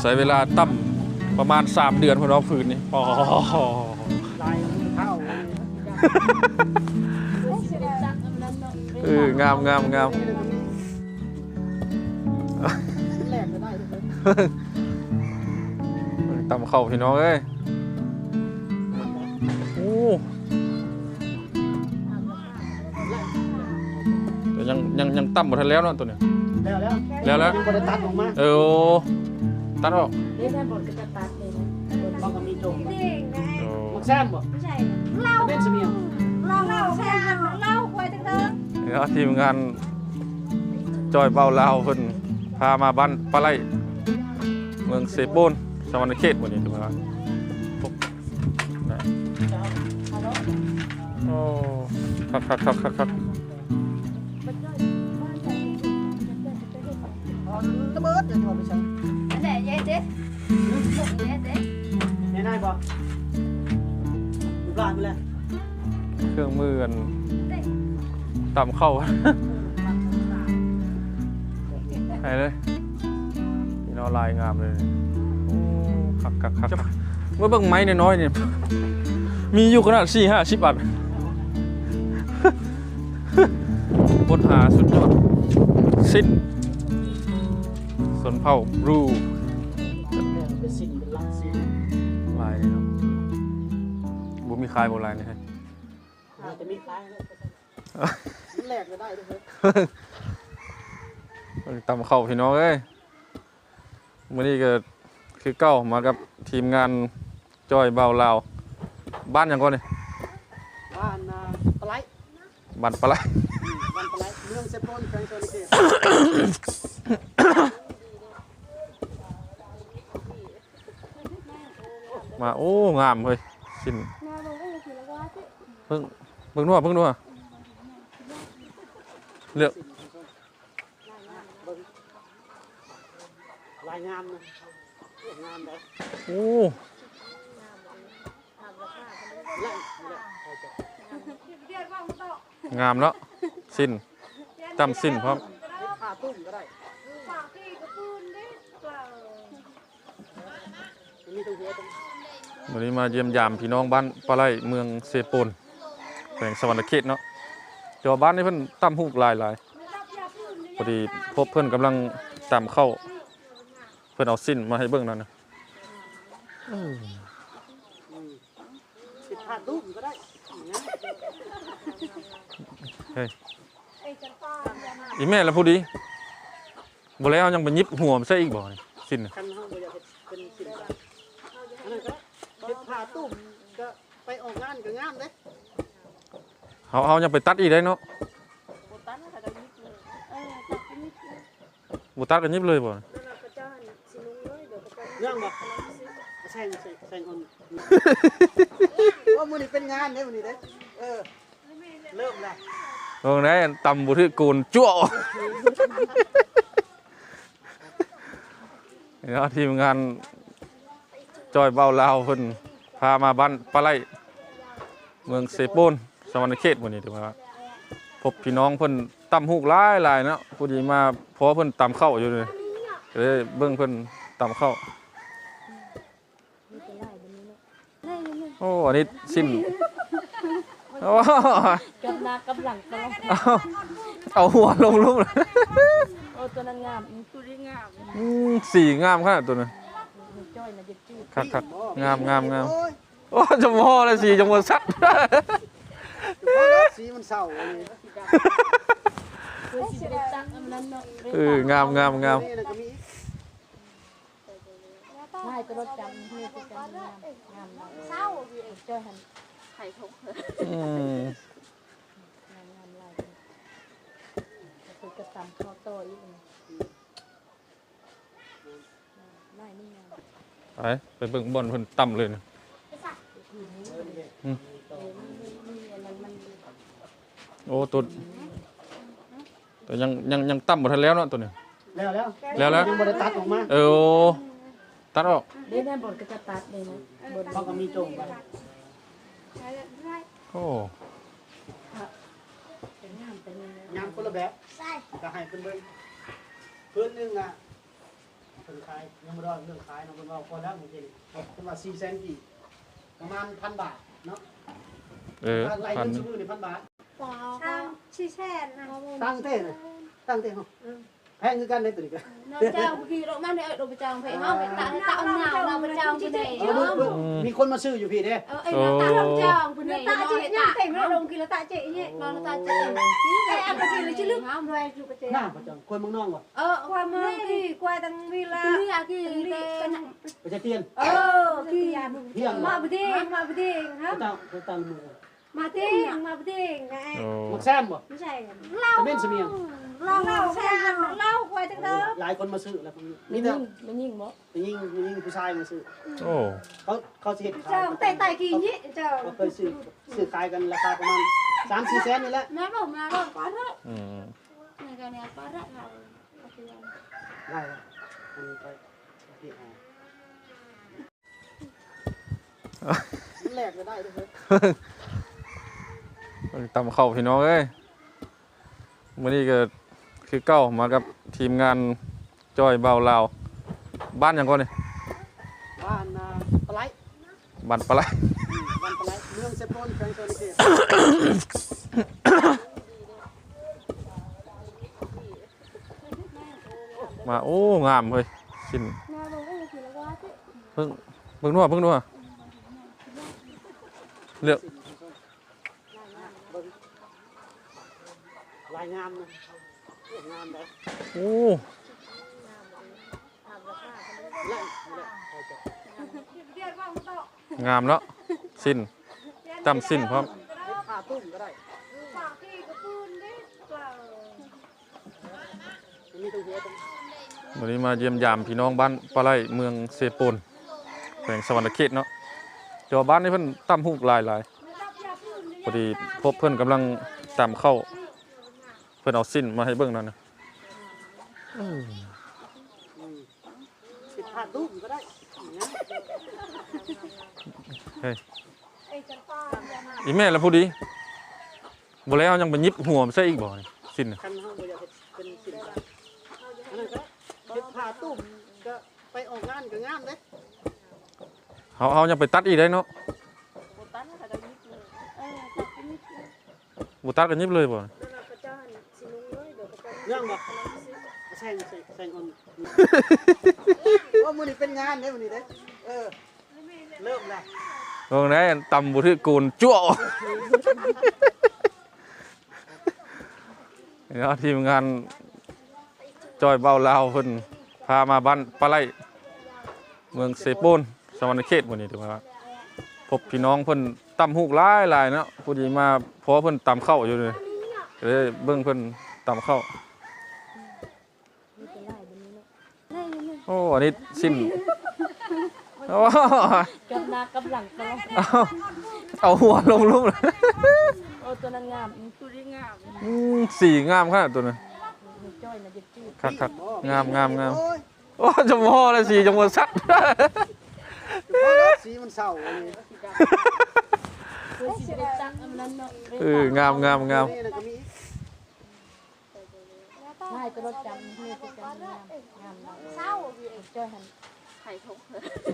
ใช้เวลาตั้มประมาณ 3 เดือนพอน้องพื้นนี่อ๋อลายมือเท้าเอองามงามงามแรกก็ได้ทุกคนตั้มเข้าพี่น้องเอ้ยโอ้แต่ยังยังยังตั้มหมดทันแล้วเนาะตัวเนี้ยแล้วแล้วแล้วแล้วยังบริตัดออกมาเออ ตัดออกนี่ถ้าบทก็จะตัดเลยนะบางก็มีจงเด็กไงโอ้มักแซมบ่ไม่ใช่เล่าเป็นเสมียงเล่าเล่าแค่เล่าไว้ตั้งแต่แล้วทีมงานจอยเบาลาวเพิ่นพามาบ้านปลาไหลเมืองเซโปนสวรรณเขตวันนี้ถูกไหมครับพบนะโอ้คักคักคักคักคักตะเบิดเดี๋ยวเอาไปใช้แหน่ยัยเจ๊ ยัยเจ๊แน่นายบ่ดูปลาไปเลยเครื่องมือกันต่ำเข้า ไหนเลยนี่เนาะลายงามเลยโอ้คักคักคักคักเมื่อเบิ่งไม้น้อยๆเนี่ยมีอยู่ขนาดสี่ห้าสิบบาทบนหาสุดยอดสิ้นสนเผ่ารู คลายโบราณนี่ฮะอาจจะมีคล้ายแรกก็ได้ทุกคนตำเข้าพี่น้องเอ้ยมื่อนี้ก็คือเก้ามากับทีมงานจอยเบาลาว บ้านหยังก่อนนี่บ้านนาปลาไหลบ้านปลาไหลบ้านปลาไหลเมืองเซโปนแฟรงโซนิเกตมาโอ้งามเฮ้ยสิ้น พิ่งเพิ่งนัวเพิ่งนัวเลือกลายงามนะงามได้โอ้งามแล้วสิ้นจำสิ้นพร้อมวันนี้มาเยี่ยมยามพี่น้องบ้านปลาไหลเมืองเซโปน แขวงสวรรณเขตเนาะเจ้าบ้านนี่เพิ่นตั้มหูกลายหลายพอดีพบเพิ่นกำลังตามเข้า เพิ่นเอาสิ้นมาให้เบิ่งนั่นนะผ้าตุ้มก็ได้เฮ้ยไอ้จันตาอีแม่แล้วผู้ดีบ่แล้วยังไปยิบหัวมันใส่อีกบ่นี่สิ้นน่ะคันห้องบริษัทเป็นสินค้าอันนั้นก็ติดผ้าตุ้มก็ไปออกงานก็งามเด้ เฮาเฮายังไปตัดอีกได้เนาะโบตันแต่ก็ยิบเลยเออตัดนิดนึงบ่ตัดก็ยิบเลยบ่แล้วเราก็จ้านสิลุงเลยเดี๋ยวก็จะเรื่องแบบแซงแซงแซงคนว่ามือนี้เป็นงานเด้มือนี้เด้เออเริ่มแล้วเบิ่งได้ตำบ่ถือกูนจั่วนี่เนาะทีมงานจอยเบาลาวเพิ่นพามาบ้านปลาไหลเมืองเซโปน สวรรณเขตวันนี้ถูกไหมครับพบพี่น้องเพิ่นตำหูกหลายหลายเนาะพอดีมาเพราะว่าเพิ่นตำเข้าวอยู่เลยก็เลยเบิ่งเพิ่นตำเข้าวได้ยินไหมโอ้อันนี้สิ้นโอ้กำลังกำลังกำลังเอาเอาหัวลงลุ่มเลยโอ้ตัวนั้นงามตัวนี้งามอืมสีงามขนาดตัวนั้นจ้อยนะจะจืดคักคักงามงามงามโอ้ยโอ้จมอเลยสีจมอสักเพราะว่า สีมันเศร้าอันนี้เพื่อสิได้ตักอันนั้นเนาะเอองามงามงามนี่นะก็มีง่ายตัวรถจำนี่คือกันงามงามเราเศร้าจ้อยหันอืมงามงามลายก็คือกระตำข้าวโตอีกลายนี่งามไปไปเบิ่งบอลเพิ่นต่ำเลยนะ เออมันมีอันนั้นมัน โอ้ตัวตัวยังยังยังต่ำบ่ทันแล้วเนาะตัวนี้แล้วแล้วแล้วแล้วยังบริตัดออกมาเออโอ้ตัดออกเด้แม่บทก็จะตัดเลยนะบทเขาก็มีจงไปได้ได้โอ้เป็นงามเป็นงามงานคนละแบบใส่ก็ให้เพิ่นเบิ่งเพิ่นหนึงอะคนขายยังไม่ได้เรื่องขายนะคนว่าพอแล้วจริงๆเป็นว่าสี่แสนกี่ประมาณพันบาทเนาะเออไล่พันเงินซื้อมือในพันบาท ปลาช่างชี้แช่นะตั้งเต้นะตั้งเต้เขาแพงคือกันในตัวนี้กันน้ำเจ้าพี่เราไม่ได้เอาไปจองไปเฮาไปตาตาเอาหนาวเราไปจองไปไหนเออเบิ่งเบิ่งมีคนมาซื้ออยู่พี่เด้เออไอ้น้ำตาเราจองไปไหนตาเราเจ๊ไปเนี่ยตาเต็มแล้วลงกินแล้วตาเจ๊เนี่ยเราตาเจ๊นี่ไอ้อันตะกี้เลยชื่อลึกห้ามด้วยอยู่ประเจ๊หน้าประจำคนเมืองนอกว่ะเออความมือที่กว่าตังวีละนี่อะคือเป็นไปจะเตียนเออที่มาประเทศมาประเทศคไปรับตั้งไปตั้งมือ มาเทศมาประเทศไงโอ้มักแซมบ่ไม่ใช่เล่าเป็นเสมียงเล่าเล่าแค่เล่าไว้ตั้งแต่หลายคนมาซื้อแล้วไม่นี่แต่ยิ่งไม่ยิ่งบ่ไปยิงไปยิงผู้ชายมาซื้อโอ้เขาเขาสิเฮ็ดขายเจ้าแต่ไต่กี่ยี่เจ้าเขาเคยซื้อซื้อขายกันราคาประมาณสามสี่แสนนี่แหละแม่บอกมาเราป้าเถอะอืมนี่กันเนี่ยป้าเถอะเราได้ครับอันนี้ไปพี่เอาแลกก็ได้ด้วยเฮ้ย ตำเข้าพี่น้องเอ้ยมื้อนี้ก็คือเก้ามากับทีมงานจอยเบาลาว บ้านหยังก่อนนี่บ้านนาปลาไหลบ้านปลาไหลอืมบ้านปลาไหลเมืองเซโปนแฟรงโซนิเกตมาโอ้งามเฮ้ยสิ้นแม่บอกว่าคือแล้วว่าสิเพิ่งเพิ่งนัวเพิ่งนัวเลือก ลายงามนะโอ้งามได้โอ้ไล่ไล่เอาจ้ะเรียกว่าต่องามแล้วสิ้นจำสิ้นพร้อมผ้าตุ้มก็ได้นเปล่ามันมีตรงหัวตรงวันนี้มาเยี่ยมยามพี่น้องบ้านปลาไหลเมืองเซปูนแขวงสวรรณเขตเนาะเจ้าบ้านนี่เพิ่นตั้มฮูกหลายหลายพอดีพบเพิ่นกำลังตำเข้า เพิ่นเอาสิ้นมาให้เบิ่งนั่นนะอืมเฮ็ดผ้าตุ้มก็ได้อย่างเงี้ยเฮ้ยไอ้จังป้าเนี่ยนะอีแม่แล้วผู้ดีบ่แล้วยังไปยิบหัวมันใส่อีกบ่นี่สิ้นน่ะคันเฮาบ่อยากเฮ็ดเป็นสินค้าอันนั้นก็เฮ็ดผ้าตุ้มก็ไปออกงานก็งามเด้เฮาเฮายังไปตัดอีกได้เนาะโบตันเขาจะยิบเลยเออตัดไปนิดเลยบ่ตัดกันยิบเลยบ่ งแซงแซงออนว่ามือนี้เป็นงานเด้มื้อนี้เด้เออเริ่มล้วเบิ่งได้ตำบ่ถือกูนจั่วเนาะทีมงานจอยเบาลาวเพิ่นพามาบ้านปลาไหลเมืองเซปูนสวรรณเขตมื้อนี้ถือว่าพบพี่น้องเพิ่นตำฮูกลายลายเนาะพอดีมาพอเพิ่นตำข้าอยู่เลยเลยเบิ่งเพิ่นตำข้าว นี่นี่ โอ้อันนี้สิ้นโอ้กับหน้ากับหลังตลอดเอาเอาหัวลงรูปเลยโอ้ตัวนั้นงามตัวนี้งามอืมสีงามขนาดตัวนั้นจ้อยนะจะจืดคักคักงามงามงามโอ้ยโอ้จมพอเลยสีจมพอสัตว์สีมันเศร้าอันนี้คือสิได้ตักอันนั้นเนาะเอองามงามงาม นี่นะก็มีใช่ตัวรถจำนี่คือจำงามงามเราเศร้าจ้อยหันไข่ทก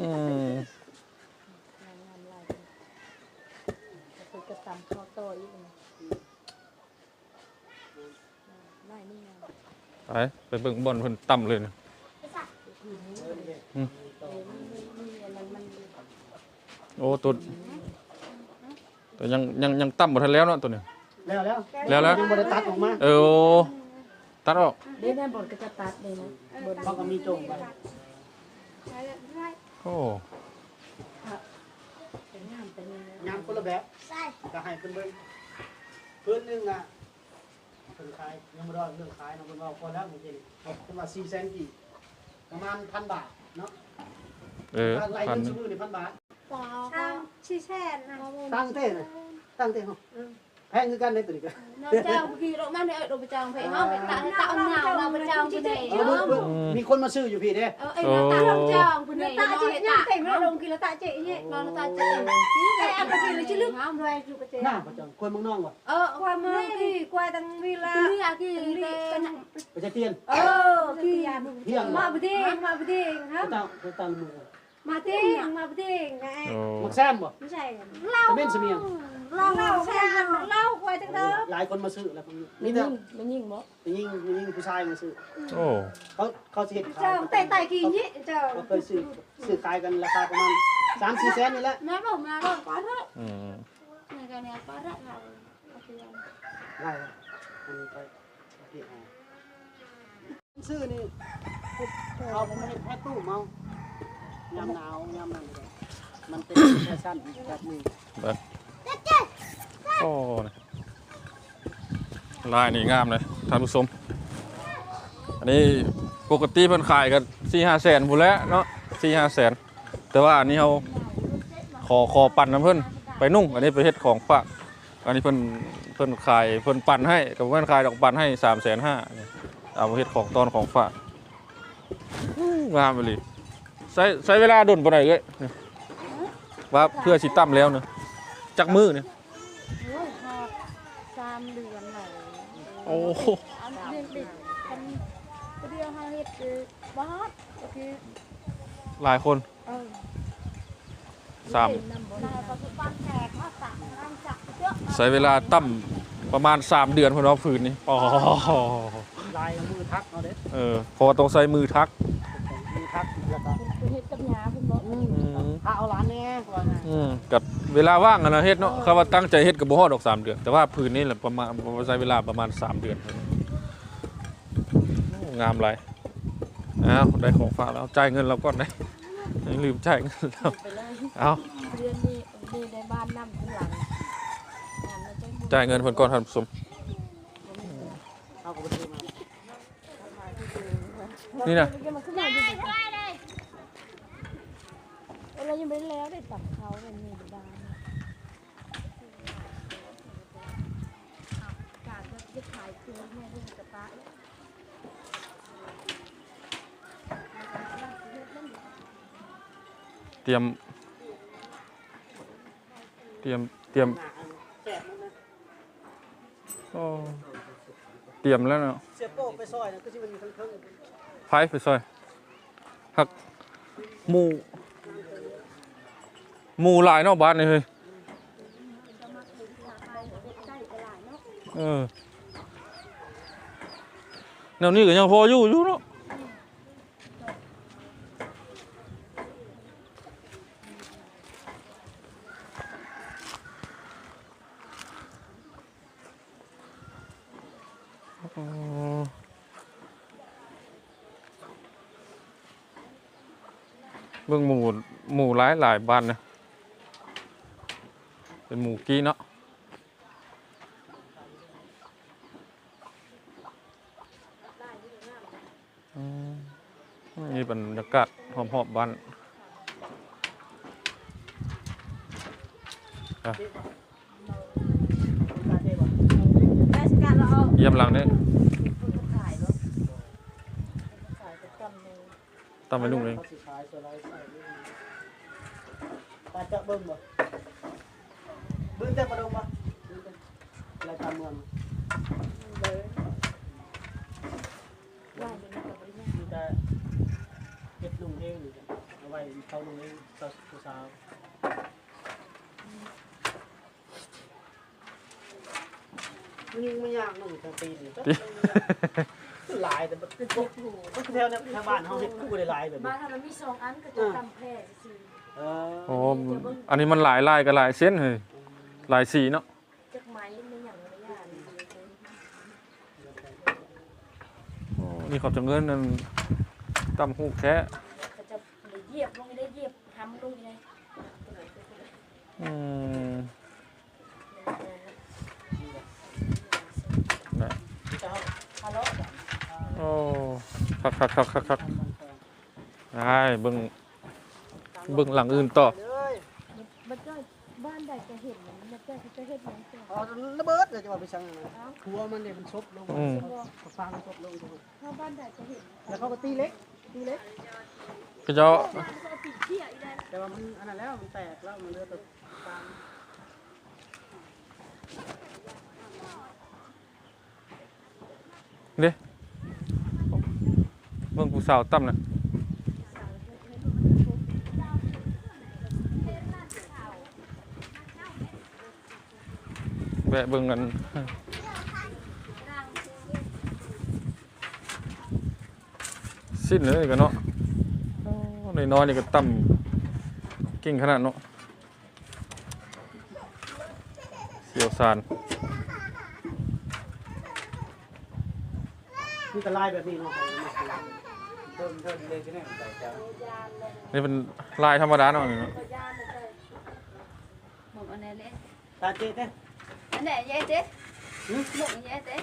อืมงามงามลายก็คือกระตำข้าวโตอีกลายนี่งามไปไปเบิ่งบอลเพิ่นต่ำเลยนะเออมันมันอันนั้นมันโอ้ตัวตัวยังยังยังต่ำหมดทันแล้วเนาะตัวนี้แล้วแล้วแล้วแล้วยังบ่ได้ตัดออกมาเออโอ้ ตัดออกเดี๋ยวแม่บดก็จะตัดเลยนะบดเขาก็มีโจงไปใช่ใช่โอ้เป็นงามเป็นยังไงงามคนละแบบใช่ก็ให้เพิ่นเบิ่งพื้นหนึงอะเพิ่นขายยังบ่ได้เรื่องขายนะเพิ่นว่าพอแล้วจริงๆเพิ่นว่า4แสนกี่ประมาณ1,000บาทเนาะเออไล่พันเงินหนึ่งซื้อมือนี่1,000บาทช่างชี้แช่นะตั้งเต้นะตั้งเต้เฮาแพพงคือกันเลยตัวนี้ก็ nó trao cái kia độ mang này độ trao phải không phải tạo tạo nào nào mà trao cái này เอาเบิ่งเบิ่งมีคนมาซื้ออยู่พี่เด้ ờ ấy nó tạo trao cái này tạ nó chị lại nhá tạo thầy nó đồng kỳ là tạ chị nhé nó nó tạo chạy Cái em cái gì là chứ nước không rồi chụp cái หน้า chị ประจังคนเมืองนอกว่ะ ờ qua mơ đi qua thằng vi là cái à cái cái ไปจะเตียน ờ kỳ เที่ยง mà bữa đi mà bữa đi ไป hả ตั้งไปตั้งมือ mà đi mà bữa đi ngại โอ้ หมักแซมบ่ ไม่ใช่ตะเม่นเสมียง เล่าเล่าแค่เล่าควายจังเด้อหลายคนมาซื้อแล้วมีแต่ mình nhìn bó ไปยิงไปยิงผู้ชายมาซื้อโอ้เขาเขาสิเฮ็ดขายเจ้าแต่ไต่กี่ยี่เจ้าเขาเคยซื้อซื้อขายกันราคาประมาณ3-4แสนนี่แหละ nó đâu mà đâu quá đấy อืม này cái này quá đấy là ได้ครับมันไปที่เอาซื้อนี่เอาไปให้แพ็คตู้เมายามหนาวยามนั้นเลยมันเป็นแฟชั่นแบบนี้เบิ่ง โอ้นะลายนี่งามเลยท่านผู้ชมอันนี้ปกติเพิ่นขายกันสี่ห้าแสนพูนแล้วเนาะสี่ห้าแสนแต่ว่าอันนี้เขาขอขอปั่นน้ำเพิ่นไปนุ่ง อันนี้ไปเฮ็ดของฝากอันนี้เพิ่นเพิ่นขายเพิ่นปั่นให้กับเพิ่นขายดอกปั่นให้สามแสนห้าเอาไปเฮ็ดของตอนของฝากงามไปเลยใช้ใช้เวลาดุนปานใดเอ้ยว่าเพื่อสิตั้มแล้วเนาะ จักมือเนี่ย Ôi, họ sam đường này โอ้โห ăn riêng đi ăn cái điều hai hết từ bát cái หลายคน ờ สาม năm bốn này có sự quan hệ nó tặng ăn chặt trước ใช้เวลาตั้มประมาณ3เดือนเพื่อนว่าพื้นนี่อ๋อลายมือทักเอาเด้เออเพอต้องใช้มือทัก มือทักแล้วก็ cái hết trong nhà bên đó อืมถ้าเอาร้านแน่กว่าไงอืมกับเวลาว่างอะนะเฮ็ดเนาะคำว่าตั้งใจเฮ็ดกับบ่ฮอดดอก3เดือน แต่ว่าพื้นนี่แหละประมาณใช้เวลาประมาณ3เดือนโอ้งามหลายอ้าวได้ของฝากแล้วจ่ายเงินเราก่อนได้ยังลืมจ่ายเงินแล้วเอา riêng đi đi đến ba năm cũng làm làm nó cho จ่ายเงินเพิ่นก่อนท่านผู้ชมเอากับไปซื้มา นี่นะได้ไเรายังไม่แล้วได้ตับเขาเบบนี้ดานการจะขายตัวแม่ดูกระตะเตรียม เตรียม เตรียมเตรียมแล้วเนาะเสียโป้ไปซอยนะก็จะมันมีเครื่อง ไฟไปซอยหักหมูหมูหลายเนอกบ้านนี่เฮ้ยเออแนวนี้ก็ยังพออยู่อยู่เนาะอ๋อ เบิ่งหมู หลายบ้านนะเป็นหมูกี้เนาะนี่บรรยากาศหอมๆบ้านเยี่ยมหลังนี่านาะตามไปลุงเลย เขาสิขายสไลด์ใส่ด้วยตาจะเบิ่งบ่เบิ่งแต่ประดงบ่เบิ่งแต่รายการเมืองมีแต่เก็บลุงเองนี่จ้ะเอาไว้เขาลุงเองสาวๆมันยังไม่ยากน้องแต่ปีนี่ก็หลายแต่บ่ก็แถวแถวบ้านเฮาเฮ็ดกูได้หลายแบบมานี้ทำมันมีสองอันก็จะตำแพร่สิ เออโอ้อันนี้มันหลายลายกับหลายเส้นเฮ้ยหลายสีเนาะจักไม้ไม่อย่างไรอย่างโอ้นี่เขาจะเงินนั่นตำหูแค่ก็จะเหยียบลงได้เหยียบทำลงได้อืมนะเจ้าฮัลโหลโอ้คักคักคักคักคักได้เบิ่ง เบิ่งหลังอื่นต่อเลยมันก็บ้านใดจะเห็นมันแบบเจ้าจะเฮ็ดหยังเจ้าอ๋อระเบิดเลยจะว่าไปสั่งนะหัวมันเนี่ยมันซบลงอืมฟางมันซบลงทุกคนเข้าบ้านใดจะเห็นแล้วเขาก็ตีเล็กตีเล็กก็เจ้าเอาปิดเที่ยอีได้แต่ว่ามันอันนั้นแล้วมันแตกแล้วมันเหลือแต่ฟางเด้เบิ่งผู้สาวตั้มน่ะ วะเบิ่งกันสิ้นเลยกันเนาะโอ้น้อยๆนี่ก็ต่ำเก่งขนาดเนาะเสียวซานนี่ก็ลายแบบนี้เนาะเพิ่มเพิ่มเลยใช่ไหมใส่จ้านี่เป็นลายธรรมดาเนาะนี่เนาะ một con này lên ตาเจ๊เต้ anh để dây thế หึ một dây thế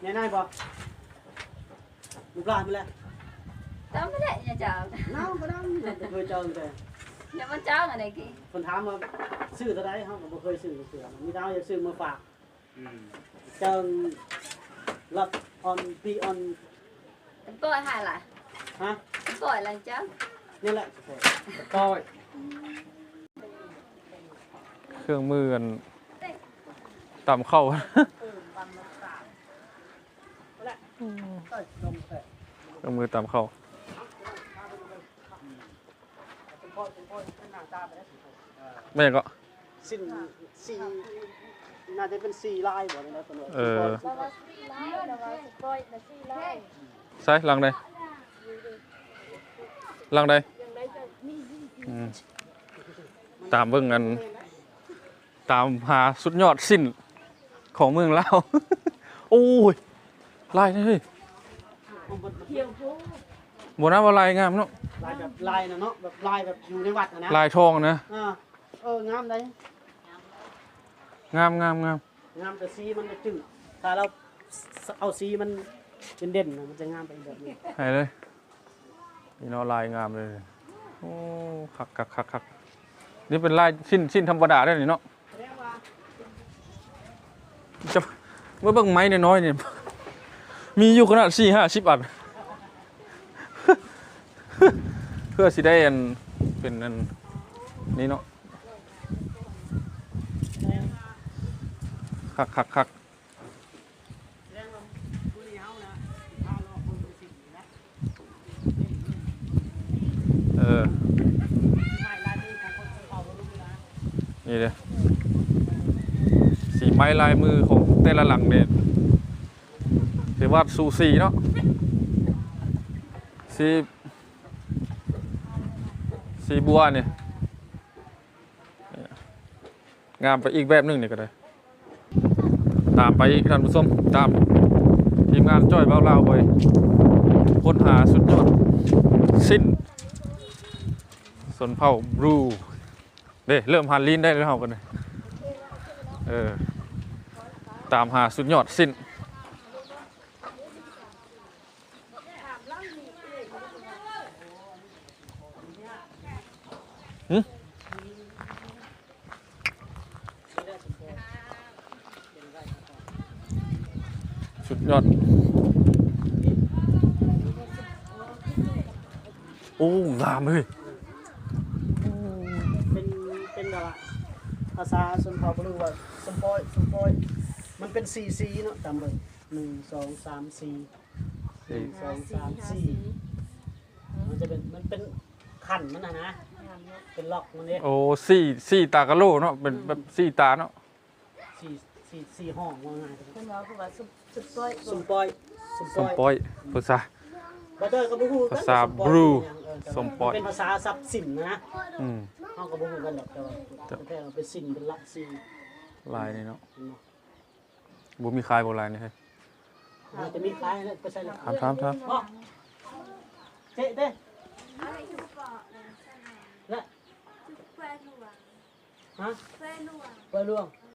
เนี่ยนายบอกลูกหลานมาแล้ว tao mới để nhà chờ น้าก็ได้ไม่เคยเจอเลย nhà con cháu ở đây kì คนถามว่าซื้อเท่าไรเขาก็บ่เคยซื้อเสือมีดาวอยากซื้อมาฝากเจิงรับออนปีออน chúng tôi hai lại ฮะ chúng tôi là cháu นี่แหละต้อยเครื่องมือกัน ต่ำเข้าต้อยนมแตะเครื่องมือต่ำเข้าเป็นพ่อเป็นพ่อเป็นหน้าตาไปแล้วสิแม่ก็สิ้นสี่น่าจะเป็นสี่ลายบ่เนี่ยนะตัวนี้เออแล้วว่าสี่ไล่แล้วว่าสิปล่อยนะสี่ไล่ใช่ลังใดลังใดยังได้จะมีอืมตามเบิ่งกัน ตามหาสุดยอดสิ้น ของเมืองลาวโอ้ยลายนี่เฮ้ยเที่ยวผู้บนะว่าลายงามเนาะลายแบบลายนะเนาะแบบลายแบบอยู่ในวัดนะนะลายทองนะอ่าเอองามได้งามงามงามงามแต่สีมันจะจืดถ้าเราเอาสีมันเป็นเด่นๆนะมันจะงามไปอีกแบบนี้ให้เลยนี่เนาะลายงามเลยโอ้คักคักคักคักนี่เป็นลายชิ้นชิ้นธรรมดาได้นี่เนาะแสดงว่า จะเมื่อเบิ่งไม้น้อยๆเนี่ยมีอยู่ขนาดสี่ห้าสิบอันเพื่อสิได้อันเป็นอันนี่เนาะคักคักคักเออใช่ลายมือของคนเก่าเรารู้อยู่นะนี่เลย ม้ลายมือของแต่ละหลังเนี่ยถือว่าสูสีเนาะสีสีบัวเนี่ยงามไปอีกแบบหนึงเนี่ยก็ได้ ตามไปอีกท่านผู้ชมตามทีมงานจ้อยเบาเล่าไปค้นหาสุดยอดสิ้นสนเผ่าบลูเด้เริ่มหันลิ้นได้แล้วเฮากันเลยเออ ตามหาสุดยอดสิ้น สุดยอด โอ้งามเลยเป็น เป็นแบบว่าภาษาสุนเผ่าบรู้ว่าสมปอยสมปอย มันเป็นสี่สีเนาะจำเลยหนึ่งสองสามสี่หนึ่งสองสามสี่มันจะเป็นมันเป็นขันมันนะนะ เป็นล็อกมันเนี่ยโอ้สี่สี่ตากะโลเนาะเป็นแบบสี่ตาเนาะสี่สี่สี่ห้องว่าง่ายๆเพิ่นว่าคือว่าสุดสุดปล่อยสมปอยสมสปมอยปอยภาษา บัตเตอร์ก็บ่ฮู้กันภาษาว่สมปอยบรูเป็นหยังเสมปอย เป็นภาษาทรัพย์สินนะอืมเฮาก็บ่ฮู้กันหรอกแต่ว่าแต่ว่าเป็นสินเป็นหลักสินลายนี่เนาะเนาะ บ่มีคลายบ่ลายนี่เฮ้ยมันจะมีคล้ายนะไปใส่ละถามถามถามบ่เจ๊เด้และฮะไว้ล่วง